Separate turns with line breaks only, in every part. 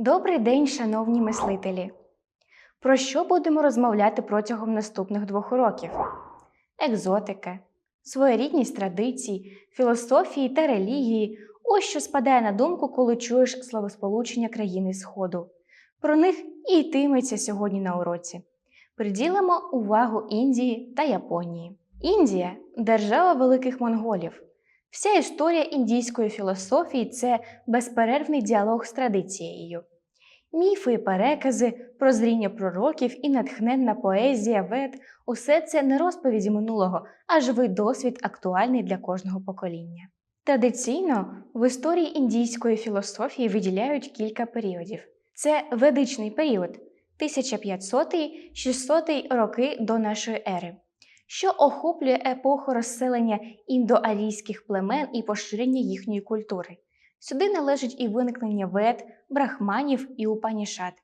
Добрий день, шановні мислителі! Про що будемо розмовляти протягом наступних двох уроків? Екзотика, своєрідність традицій, філософії та релігії ось що спадає на думку, коли чуєш словосполучення країни Сходу. Про них і йтиметься сьогодні на уроці. Приділимо увагу Індії та Японії. Індія держава великих монголів. Вся історія індійської філософії це безперервний діалог з традицією. Міфи і перекази, прозріння пророків і натхненна поезія вед усе це не розповіді минулого, а живий досвід актуальний для кожного покоління. Традиційно в історії індійської філософії виділяють кілька періодів. Це ведичний період 1500-600 роки до нашої ери, що охоплює епоху розселення індоарійських племен і поширення їхньої культури. Сюди належить і виникнення вед, брахманів і упанішат.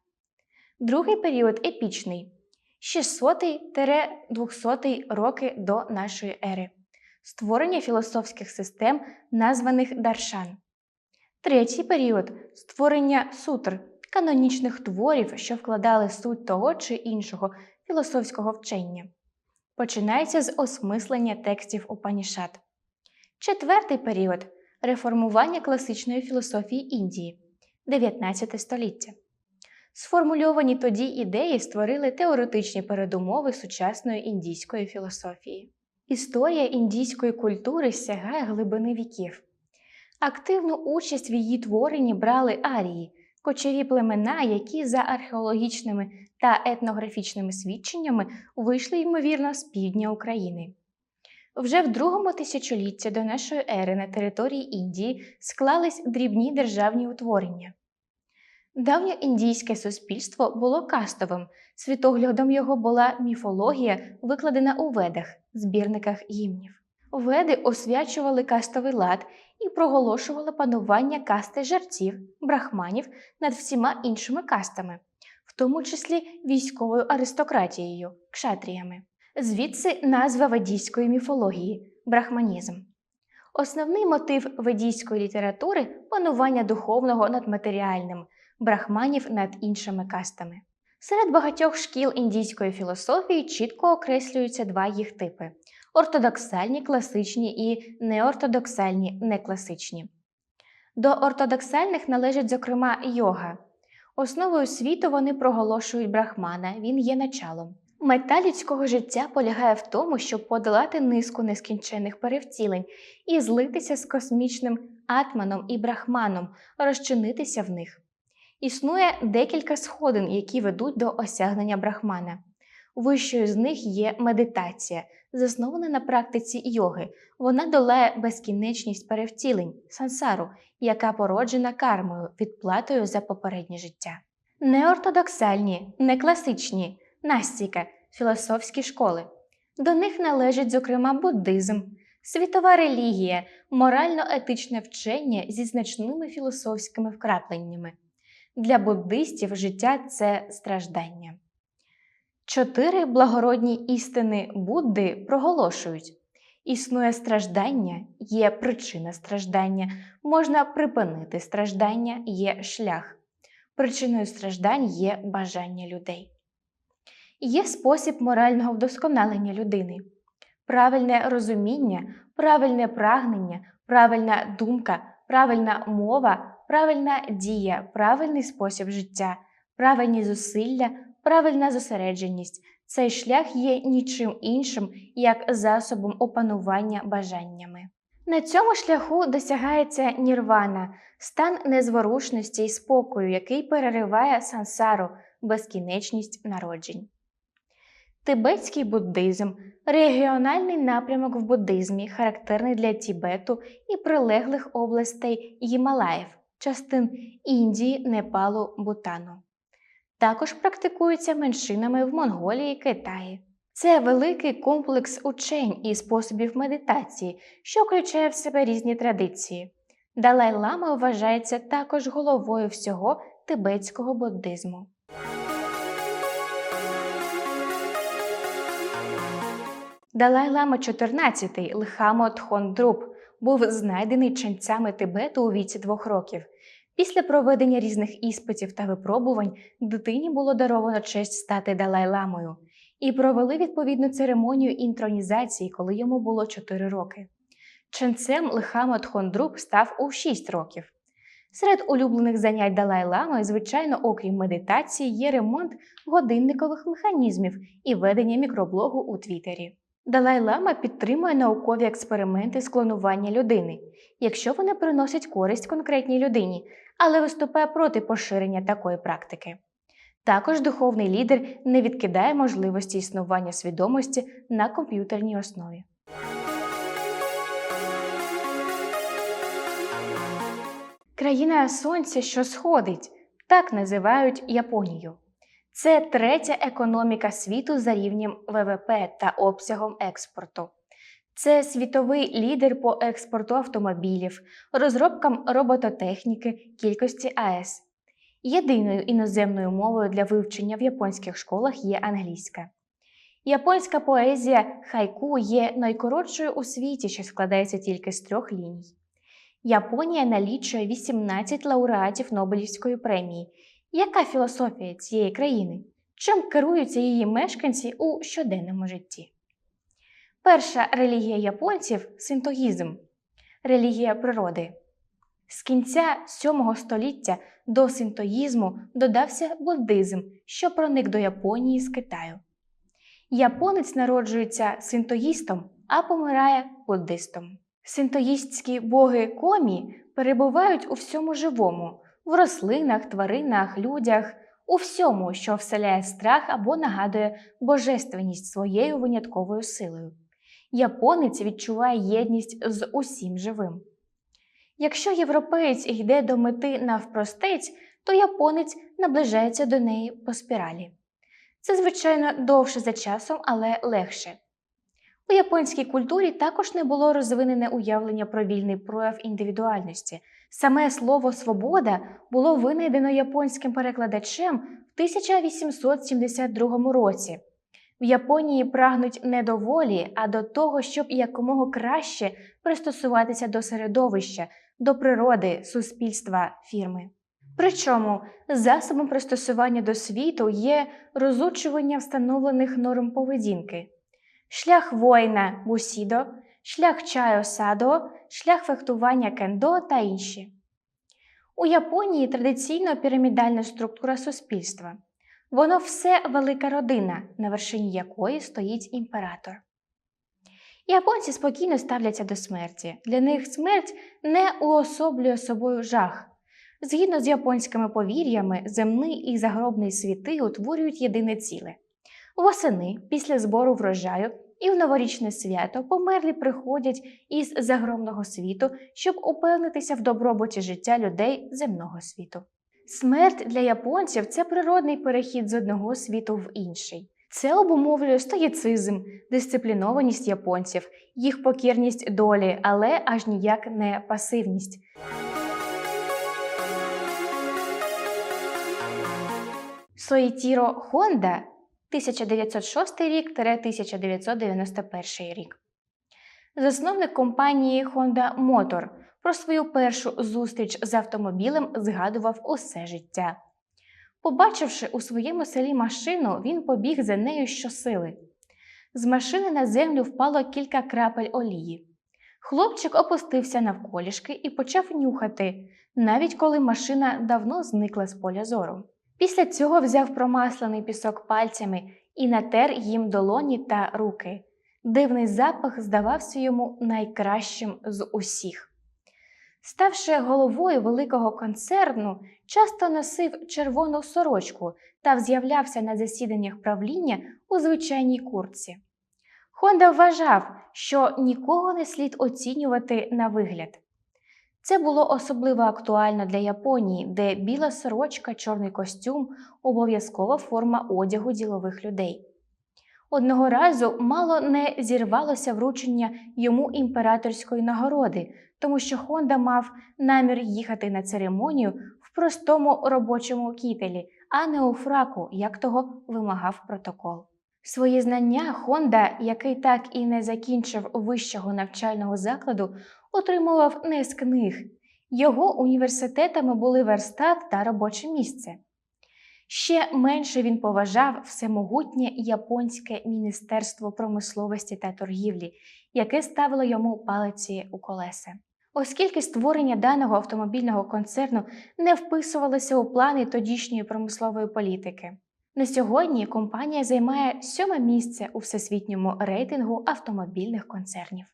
Другий період епічний 600-200 роки до нашої ери. Створення філософських систем, названих даршан. Третій період створення сутр, канонічних творів, що вкладали суть того чи іншого філософського вчення. Починається з осмислення текстів Упанішат. Четвертий період реформування класичної філософії Індії 19 століття. Сформульовані тоді ідеї створили теоретичні передумови сучасної індійської філософії. Історія індійської культури сягає глибини віків. Активну участь в її творенні брали арії, кочові племена, які за археологічними та етнографічними свідченнями вийшли, ймовірно, з півдня України. Вже в другому тисячолітті до нашої ери на території Індії склались дрібні державні утворення. Давньоіндійське суспільство було кастовим, світоглядом його була міфологія, викладена у ведах, збірниках гімнів. Веди освячували кастовий лад і проголошували панування касти жерців, брахманів над всіма іншими кастами, в тому числі військовою аристократією, кшатріями. Звідси назва ведійської міфології брахманізм. Основний мотив ведійської літератури панування духовного над матеріальним, брахманів над іншими кастами. Серед багатьох шкіл індійської філософії чітко окреслюються два їх типи: ортодоксальні класичні і неортодоксальні некласичні. До ортодоксальних належить, зокрема, йога. Основою світу вони проголошують брахмана, він є началом. Мета людського життя полягає в тому, щоб подолати низку нескінченних перевтілень і злитися з космічним атманом і брахманом, розчинитися в них. Існує декілька сходин, які ведуть до осягнення брахмана. Вищою з них є медитація, заснована на практиці йоги. Вона долає безкінечність перевтілень, сансару, яка породжена кармою, відплатою за попереднє життя. Неортодоксальні, некласичні, настіка, філософські школи. До них належить, зокрема, буддизм, світова релігія, морально-етичне вчення зі значними філософськими вкрапленнями. Для буддистів життя це страждання. Чотири благородні істини Будди проголошують: існує страждання, є причина страждання, можна припинити страждання, є шлях. Причиною страждань є бажання людей. Є спосіб морального вдосконалення людини, правильне розуміння, правильне прагнення, правильна думка, правильна мова, правильна дія, правильний спосіб життя, правильні зусилля, правильна зосередженість. Цей шлях є нічим іншим, як засобом опанування бажаннями. На цьому шляху досягається нірвана, стан незворушності і спокою, який перериває сансару, безкінечність народжень. Тибетський буддизм регіональний напрямок в буддизмі, характерний для Тібету і прилеглих областей Гімалаїв, частин Індії, Непалу, Бутану. Також практикується меншинами в Монголії Китаї. Це великий комплекс учень і способів медитації, що включає в себе різні традиції. Далай Лама вважається також головою всього тибетського буддизму. Далай Лама XIV Лхамо Тхондруп був знайдений ченцями Тибету у віці двох років. Після проведення різних іспитів та випробувань дитині було даровано честь стати Далай-ламою і провели відповідну церемонію інтронізації, коли йому було 4 роки. Ченцем Лихамед Хондрук став у 6 років. Серед улюблених занять Далай-лами, звичайно, окрім медитації, є ремонт годинникових механізмів і ведення мікроблогу у Твіттері. Далай-лама підтримує наукові експерименти з клонування людини, якщо вони приносять користь конкретній людині, але виступає проти поширення такої практики. Також духовний лідер не відкидає можливості існування свідомості на комп'ютерній основі. Країна сонця, що сходить, так називають Японію. Це третя економіка світу за рівнем ВВП та обсягом експорту. Це світовий лідер по експорту автомобілів, розробкам робототехніки, кількості АЕС. Єдиною іноземною мовою для вивчення в японських школах є англійська. Японська поезія хайку є найкоротшою у світі, що складається тільки з трьох ліній. Японія налічує 18 лауреатів Нобелівської премії. Яка філософія цієї країни? Чим керуються її мешканці у щоденному житті? Перша релігія японців синтоїзм релігія природи. З кінця 7 століття до синтоїзму додався буддизм, що проник до Японії з Китаю. Японець народжується синтоїстом, а помирає буддистом. Синтоїстські боги комі перебувають у всьому живому, в рослинах, тваринах, людях, у всьому, що вселяє страх або нагадує божественність своєю винятковою силою. Японець відчуває єдність з усім живим. Якщо європеєць йде до мети навпростець, то японець наближається до неї по спіралі. Це, звичайно, довше за часом, але легше. У японській культурі також не було розвинене уявлення про вільний прояв індивідуальності. Саме слово свобода було винайдено японським перекладачем в 1872 році. В Японії прагнуть не до волі, а до того, щоб якомога краще пристосуватися до середовища, до природи, суспільства, фірми. Причому засобом пристосування до світу є розучування встановлених норм поведінки, шлях воїна бусідо, шлях чаю садо, шлях фехтування кендо та інші. У Японії традиційно пірамідальна структура суспільства. Воно все велика родина, на вершині якої стоїть імператор. Японці спокійно ставляться до смерті. Для них смерть не уособлює собою жах. Згідно з японськими повір'ями, земний і загробний світи утворюють єдине ціле. Восени, після збору врожаю і в новорічне свято померлі приходять із загромного світу, щоб упевнитися в добробуті життя людей земного світу. Смерть для японців це природний перехід з одного світу в інший. Це обумовлює стоїцизм, дисциплінованість японців, їх покірність долі, але аж ніяк не пасивність. Соїтіро Хонда 1906 рік-1991 рік. Засновник компанії Honda Motor про свою першу зустріч з автомобілем згадував усе життя. Побачивши у своєму селі машину, він побіг за нею щосили. З машини на землю впало кілька крапель олії. Хлопчик опустився навколішки і почав нюхати, навіть коли машина давно зникла з поля зору. Після цього взяв промаслений пісок пальцями і натер їм долоні та руки. Дивний запах здавався йому найкращим з усіх. Ставши головою великого концерну, часто носив червону сорочку та з'являвся на засіданнях правління у звичайній курці. Хонда вважав, що нікого не слід оцінювати на вигляд. Це було особливо актуально для Японії, де біла сорочка, чорний костюм обов'язкова форма одягу ділових людей. Одного разу мало не зірвалося вручення йому імператорської нагороди, тому що Хонда мав намір їхати на церемонію в простому робочому кітелі, а не у фраку, як того вимагав протокол. Свої знання Хонда, який так і не закінчив вищого навчального закладу, отримував не з книг. Його університетами були верстат та робоче місце. Ще менше він поважав всемогутнє японське міністерство промисловості та торгівлі, яке ставило йому палиці у колеса. Оскільки створення даного автомобільного концерну не вписувалося у плани тодішньої промислової політики. На сьогодні компанія займає сьоме місце у всесвітньому рейтингу автомобільних концернів.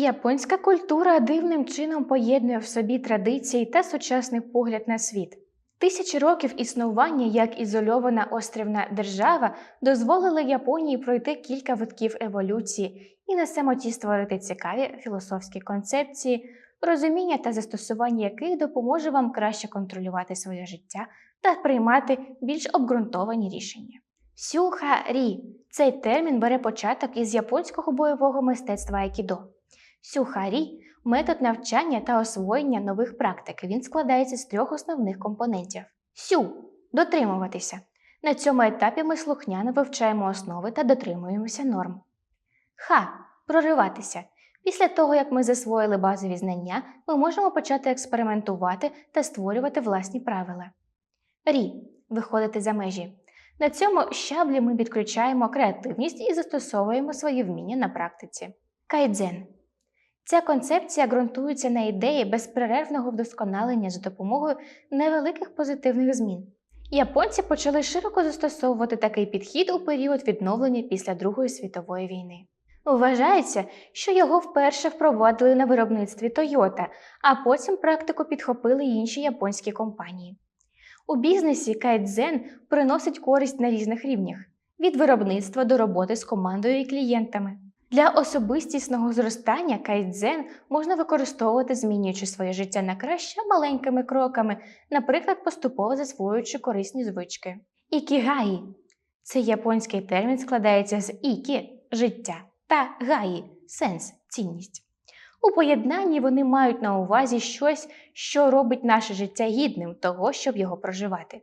Японська культура дивним чином поєднує в собі традиції та сучасний погляд на світ. Тисячі років існування як ізольована острівна держава дозволили Японії пройти кілька витків еволюції і на самоті створити цікаві філософські концепції, розуміння та застосування яких допоможе вам краще контролювати своє життя та приймати більш обґрунтовані рішення. Сюха-рі цей термін бере початок із японського бойового мистецтва айкідо. Сюхарі метод навчання та освоєння нових практик. Він складається з трьох основних компонентів: сю дотримуватися. На цьому етапі ми слухняно вивчаємо основи та дотримуємося норм. Ха прориватися. Після того, як ми засвоїли базові знання, ми можемо почати експериментувати та створювати власні правила. Рі виходити за межі. На цьому щаблі ми підключаємо креативність і застосовуємо свої вміння на практиці. Кайдзен Ця концепція ґрунтується на ідеї безперервного вдосконалення за допомогою невеликих позитивних змін. Японці почали широко застосовувати такий підхід у період відновлення після Другої світової війни. Вважається, що його вперше впровадили на виробництві Toyota, а потім практику підхопили інші японські компанії. У бізнесі кайдзен приносить користь на різних рівнях від виробництва до роботи з командою і клієнтами. Для особистісного зростання кайдзен можна використовувати, змінюючи своє життя на краще маленькими кроками, наприклад, поступово засвоюючи корисні звички. Ікігаї цей японський термін складається з ікі життя та гаї сенс, цінність. У поєднанні вони мають на увазі щось, що робить наше життя гідним того, щоб його проживати.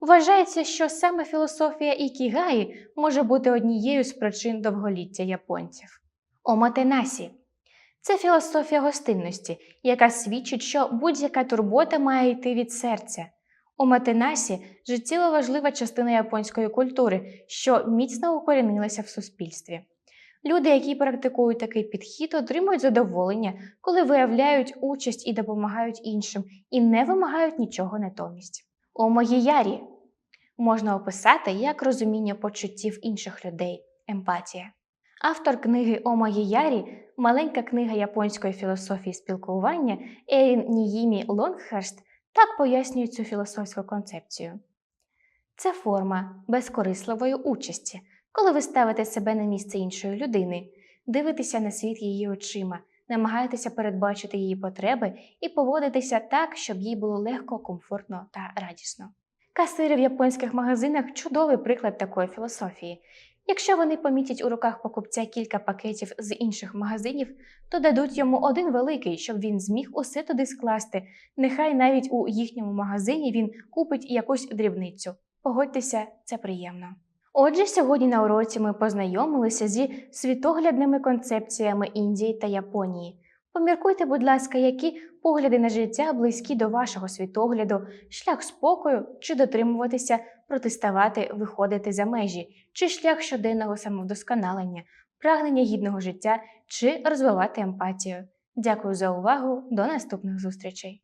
Вважається, що саме філософія ікігаї може бути однією з причин довголіття японців. Оматенасі це філософія гостинності, яка свідчить, що будь-яка турбота має йти від серця. Оматенасі життєво важлива частина японської культури, що міцно укорінилася в суспільстві. Люди, які практикують такий підхід, отримують задоволення, коли виявляють участь і допомагають іншим, і не вимагають нічого натомість. Омоєярі можна описати як розуміння почуттів інших людей, емпатія. Автор книги Омоєярі, маленька книга японської філософії спілкування Ерін Ніїмі Лонгхерст так пояснює цю філософську концепцію. Це форма безкорисливої участі, коли ви ставите себе на місце іншої людини, дивитеся на світ її очима, намагаєтеся передбачити її потреби і поводитися так, щоб їй було легко, комфортно та радісно. Касири в японських магазинах чудовий приклад такої філософії. Якщо вони помітять у руках покупця кілька пакетів з інших магазинів, то дадуть йому один великий, щоб він зміг усе туди скласти. Нехай навіть у їхньому магазині він купить якусь дрібницю. Погодьтеся, це приємно. Отже, сьогодні на уроці ми познайомилися зі світоглядними концепціями Індії та Японії. Поміркуйте, будь ласка, які погляди на життя близькі до вашого світогляду, шлях спокою чи дотримуватися, протиставати, виходити за межі, чи шлях щоденного самовдосконалення, прагнення гідного життя чи розвивати емпатію. Дякую за увагу, до наступних зустрічей!